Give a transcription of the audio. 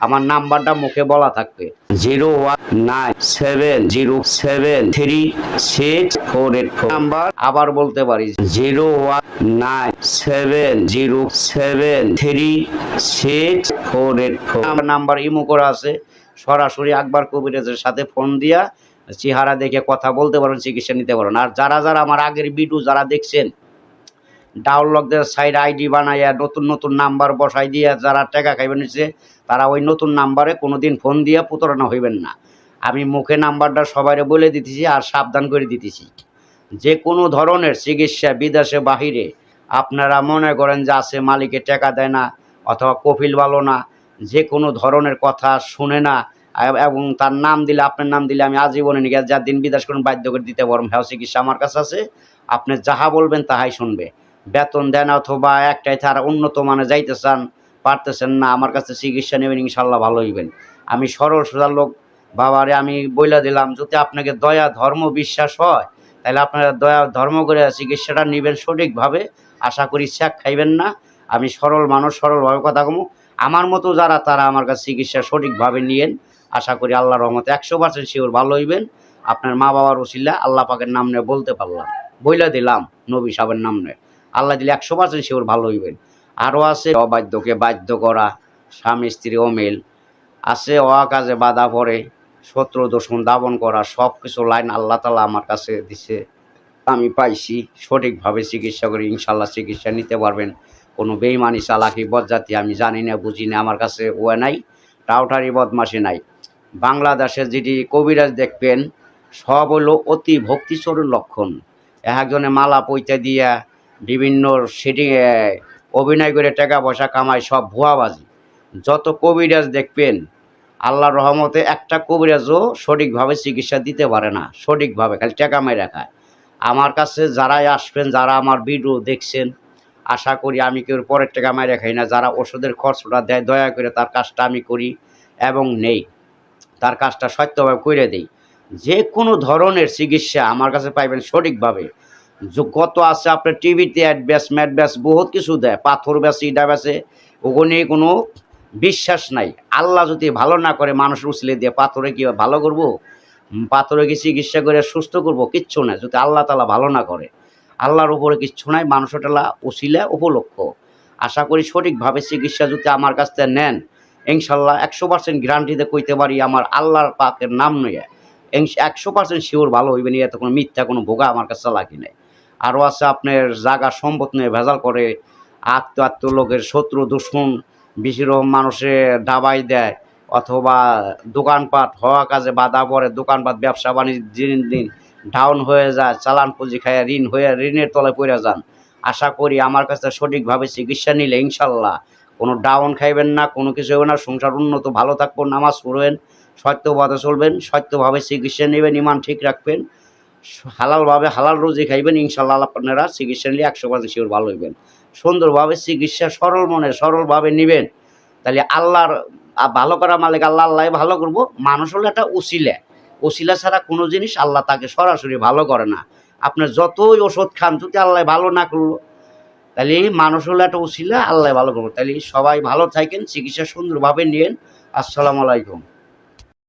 আমার নাম্বারটা মুখে বলা থাকবে। Zero one nine seven zero seven three six four eight four. Number আবার বলতে পারি। Zero one nine seven zero seven three six four eight four. Number imo করা আছে। সরাসরি আকবর কবিরাজের সাথে ফোন দিয়া চেহারা দেখে কথা বলতে পারেন চিকিৎসা নিতে পারেন আর যারা যারা আমার আগের ভিডিও যারা দেখছেন ডাউনলোকদের সাইড আইডি বানাইয়া, নতুন নতুন নাম্বার বসাই দিয়ে যারা টাকা খাইবেন নিচ্ছে তারা ওই নতুন নাম্বারে কোনোদিন ফোন দিয়া প্রতারণা হইবেন না। আমি মুখে নাম্বারটা সবাইরে বলে দিতেছি আর সাবধান করে দিতেছি। যে কোনো ধরনের চিকিৎসা বিদেশে, বাহিরে, আপনারা মনে করেন যে আছে, মালিকে টাকা দেয় না, অথবা কফিল ভালো না যে কোনো ধরনের কথা শুনে না, এবং তার নাম দিলে, আপনার নাম দিলে আমি আজীবনে নিয়ে যার দিন বিদেশ করুন, বাধ্য করে দিতে পারব। হ্যাঁ চিকিৎসা আমার কাছে আছে, আপনি যাহা বলবেন তাহাই শুনবে। বেতন দেন অথবা একটাই তারা উন্নত মানে যাইতে চান, পারতেছেন না, আমার কাছে চিকিৎসা নেবেন ইনশাল্লাহ ভালো হইবেন। আমি সরল সোজা লোক, বাবারে আমি বইলা দিলাম, যদি আপনাকে দয়া, ধর্ম বিশ্বাস হয়, তাহলে আপনারা দয়া, ধর্ম করে চিকিৎসাটা নেবেন সঠিকভাবে, আশা করি শ্যাক খাইবেন না, আমি সরল মানুষ, সরলভাবে কথা কমু। আমার মতো যারা, তারা আমার কাছে চিকিৎসা সঠিকভাবে নিয়েন, আশা করি আল্লাহ রহমতে একশো পার্সেন্ট শিওর ভালো হইবেন। আপনার মা বাবার ওসিলা আল্লাহ পাকের নাম নিয়ে বলতে পারলাম, বইলা দিলাম নবী সাহেবের নাম নিয়ে। আল্লাহ দিলে একশো পার্সেন্ট শিওর ভালো হইবেন। আরও আছে অবাধ্যকে বাধ্য করা, স্বামী, স্ত্রী, অমিল। আছে অকাজে বাধা পড়ে, শত্রু দূষণ দাবন করা সব কিছু লাইন আল্লাহ তালা আমার কাছে দিছে। আমি পাইছি, সঠিকভাবে চিকিৎসা করে ইনশাল্লাহ চিকিৎসা নিতে পারবেন। কোনো বেইমানি চালাকি, বদজাতি আমি জানি না, বুঝি না, আমার কাছে ও নাই টাউটারি বদমাসি নাই। বাংলাদেশে যেটি কবিরাজ দেখবেন, সব হলো অতি ভক্তিচরণ লক্ষণ। একজনে মালা পৈতা দিয়া বিভিন্ন সেটিংয়ে অভিনয় করে টাকা পয়সা কামায় সব ভুয়াবাজি। যত কবিরাজ দেখবেন, আল্লাহর রহমতে একটা কবিরাজও সঠিকভাবে চিকিৎসা দিতে পারে না, সঠিকভাবে খালি টাকা মেরে খায়। আমার কাছে যারাই আসবেন, যারা আমার ভিডিও দেখছেন, আশা করি আমি কেউ পরের টাকা মেরে খাই না, যারা ওষুধের খরচটা দেয়, দয়া করে তার কাজটা আমি করি এবং নেই। তার কাজটা সত্যভাবে করে দেই। যে কোনো ধরনের চিকিৎসা আমার কাছে পাইবেন সঠিকভাবে। কত আছে, আপনার টিভিতে অ্যাডব্যাস ম্যাডব্যাস বহুত কিছু দেয়, পাথর ব্যাসে ইটা ব্যাসে ওখানে কোনো বিশ্বাস নাই। আল্লাহ যদি ভালো না করে, মানুষ উছলে দিয়ে পাথরে কি ভালো করব? পাথরে কি চিকিৎসা করে সুস্থ করব? কিচ্ছু না যদি আল্লাহ তালা ভালো না করে, আল্লাহর উপরে কিচ্ছু নাই মানুষটালা উচিলে উপলক্ষ। আশা করি সঠিকভাবে চিকিৎসা যদি আমার কাছ থেকে নেন, ইনশাল্লাহ একশো পার্সেন্ট গ্যারান্টিতে কইতে পারি আমার আল্লাহর পাকের নাম নয়। একশো পার্সেন্ট শিওর ভালো হইবে, নিয়ে এত কোনো মিথ্যা, কোনো ভোগা আমার কাছে লাগি নাই। আরও আছে আপনার জাগা সম্পদ নিয়ে ভেজাল করে আত্ম আত্ম লোকের শত্রু, দুশ্মন বেশি রকম মানুষে ডাবাই দেয়, অথবা দোকানপাট হওয়া কাজে বাধা পড়ে, দোকানপাট ব্যবসা বাণিজ্য দিন দিন ডাউন হয়ে যায়, চালান পুঁজি খায় ঋণ হয়ে ঋণের তলায় পড়ে যান। আশা করি আমার কাছে সঠিকভাবে চিকিৎসা নিলে ইনশাল্লাহ কোনো ডাউন খাইবেন না, কোনো কিছু হবে না, সংসার উন্নত, ভালো থাকব, নামাজ পড়বেন সত্যভাবে চলবেন, সত্যভাবে চিকিৎসা নেবেন, ইমান ঠিক রাখবেন। হালালভাবে হালাল রোজি খাইবেন, ইনশাল্লাহ আপনারা চিকিৎসা নিলে একশো পার্সেন্ট শিওর ভালো হইবেন। সুন্দরভাবে চিকিৎসা সরল মনে সরলভাবে নেবেন। তাহলে আল্লাহর ভালো করা মালিক আল্লাহ আল্লাহ ভালো করব। মানুষ হলো একটা উসিলা উসিলা ছাড়া কোনো জিনিস আল্লাহ তাকে সরাসরি ভালো করে না। আপনার যতই ওষুধ খান, যদি আল্লাহ ভালো না করল, তাহলে মানুষ হলো একটা উসিলা আল্লাহ ভালো করব। তাহলে সবাই ভালো থাকেন, চিকিৎসা সুন্দরভাবে নিয়েন। আসসালামু আলাইকুম।